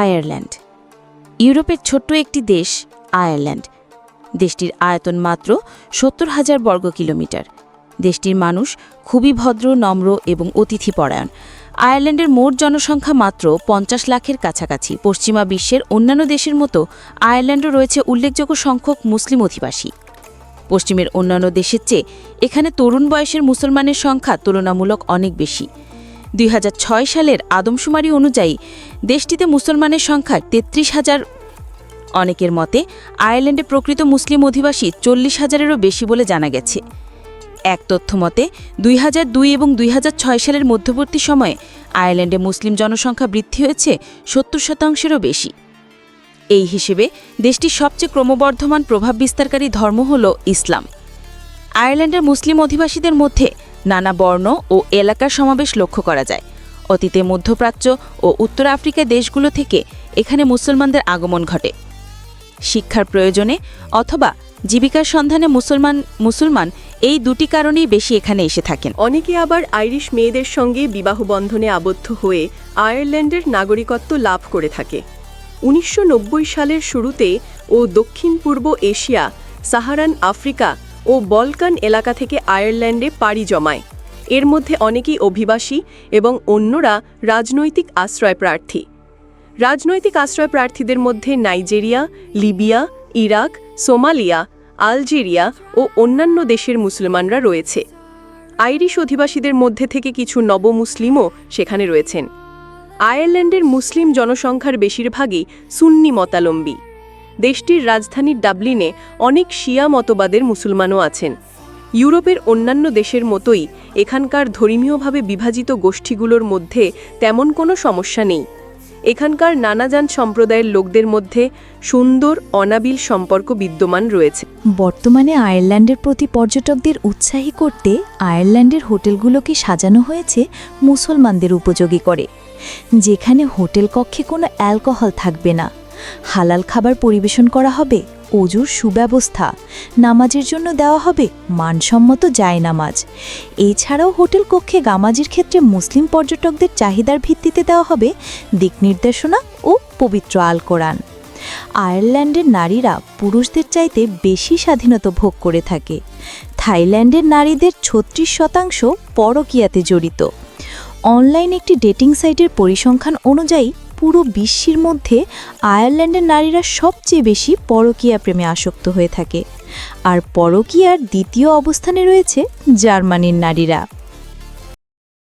Ireland. ইউরোপের ছোট্ট একটি দেশ আয়ারল্যান্ড। দেশটির আয়তন মাত্র সত্তর হাজার বর্গ কিলোমিটার। দেশটির মানুষ খুবই ভদ্র, নম্র এবং অতিথিপরায়ণ। আয়ারল্যান্ডের মোট জনসংখ্যা মাত্র পঞ্চাশ লাখের কাছাকাছি। পশ্চিমা বিশ্বের অন্যান্য দেশের মতো আয়ারল্যান্ডও রয়েছে উল্লেখযোগ্য সংখ্যক মুসলিম অধিবাসী। পশ্চিমের অন্যান্য দেশের চেয়ে এখানে তরুণ বয়সের মুসলমানের সংখ্যা তুলনামূলক অনেক বেশি। দুই হাজার ছয় সালের আদমশুমারি অনুযায়ী দেশটিতে মুসলমানের সংখ্যা তেত্রিশ হাজার। অনেকের মতে, আয়ারল্যান্ডে প্রকৃত মুসলিম অধিবাসী চল্লিশ হাজারেরও বেশি বলে জানা গেছে। এক তথ্য মতে, দুই হাজার দুই এবং দুই হাজার ছয় সালের মধ্যবর্তী সময়ে আয়ারল্যান্ডে মুসলিম জনসংখ্যা বৃদ্ধি হয়েছে সত্তর শতাংশেরও বেশি। এই হিসেবে দেশটির সবচেয়ে ক্রমবর্ধমান প্রভাব বিস্তারকারী ধর্ম হল ইসলাম। আয়ারল্যান্ডের মুসলিম অধিবাসীদের মধ্যে নানা বর্ণ ও এলাকার সমাবেশ লক্ষ্য করা যায়। অতীতে মধ্যপ্রাচ্য ও উত্তর আফ্রিকা দেশগুলো থেকে এখানে মুসলমানদের আগমন ঘটে। শিক্ষার প্রয়োজনে অথবা জীবিকার সন্ধানে মুসলমান মুসলমান এই দুটি কারণেই বেশি এখানে এসে থাকেন। অনেকে আবার আইরিশ মেয়েদের সঙ্গে বিবাহ বন্ধনে আবদ্ধ হয়ে আয়ারল্যান্ডের নাগরিকত্ব লাভ করে থাকে। উনিশশো নব্বই সালের শুরুতে ও দক্ষিণ পূর্ব এশিয়া, সাহারান আফ্রিকা ও বলকান এলাকা থেকে আয়ারল্যান্ডে পাড়ি জমায়। এর মধ্যে অনেকেই অভিবাসী এবং অন্যরা রাজনৈতিক আশ্রয় প্রার্থী। রাজনৈতিক আশ্রয় প্রার্থীদের মধ্যে Nigeria, Libya, Iraq, Somalia, Algeria ও অন্যান্য দেশের মুসলমানরা রয়েছে। আইরিশ অধিবাসীদের মধ্যে থেকে কিছু নবমুসলিমও সেখানে রয়েছেন। আয়ারল্যান্ডের মুসলিম জনসংখ্যার বেশিরভাগই সুন্নি মতালম্বী। দেশটির রাজধানী ডাবলিনে অনেক শিয়া মতবাদের মুসলমানও আছেন। ইউরোপের অন্যান্য দেশের মতোই এখানকার ধর্মীয়ভাবে বিভাজিত গোষ্ঠীগুলোর মধ্যে তেমন কোনো সমস্যা নেই। এখানকার নানাজান সম্প্রদায়ের লোকদের মধ্যে সুন্দর, অনাবিল সম্পর্ক বিদ্যমান রয়েছে। বর্তমানে আয়ারল্যান্ডের প্রতি পর্যটকদের উৎসাহী করতে আয়ারল্যান্ডের হোটেলগুলোকে সাজানো হয়েছে মুসলমানদের উপযোগী করে। যেখানে হোটেল কক্ষে কোনো অ্যালকোহল থাকবে না। হালাল খাবার পরিবেশন করা হবে অজুর সুব্যবস্থা, নামাজের জন্য দেওয়া হবে মানসম্মত জায়নামাজ এছাড়াও হোটেল কক্ষে গামাজির ক্ষেত্রে মুসলিম পর্যটকদের চাহিদার ভিত্তিতে দেওয়া হবে দিক নির্দেশনা ও পবিত্র আল কোরআন। আয়ারল্যান্ডের নারীরা পুরুষদের চাইতে বেশি স্বাধীনতা ভোগ করে থাকে। থাইল্যান্ডের নারীদের ছত্রিশ শতাংশ পরকীয়াতে জড়িত। অনলাইন একটি ডেটিং সাইটের পরিসংখ্যান অনুযায়ী পুরো বিশ্বের মধ্যে আয়ারল্যান্ডের নারীরা সবচেয়ে বেশি পরকীয়া প্রেমে আসক্ত হয়ে থাকে। আর পরকীয়ার দ্বিতীয় অবস্থানে রয়েছে জার্মানির নারীরা।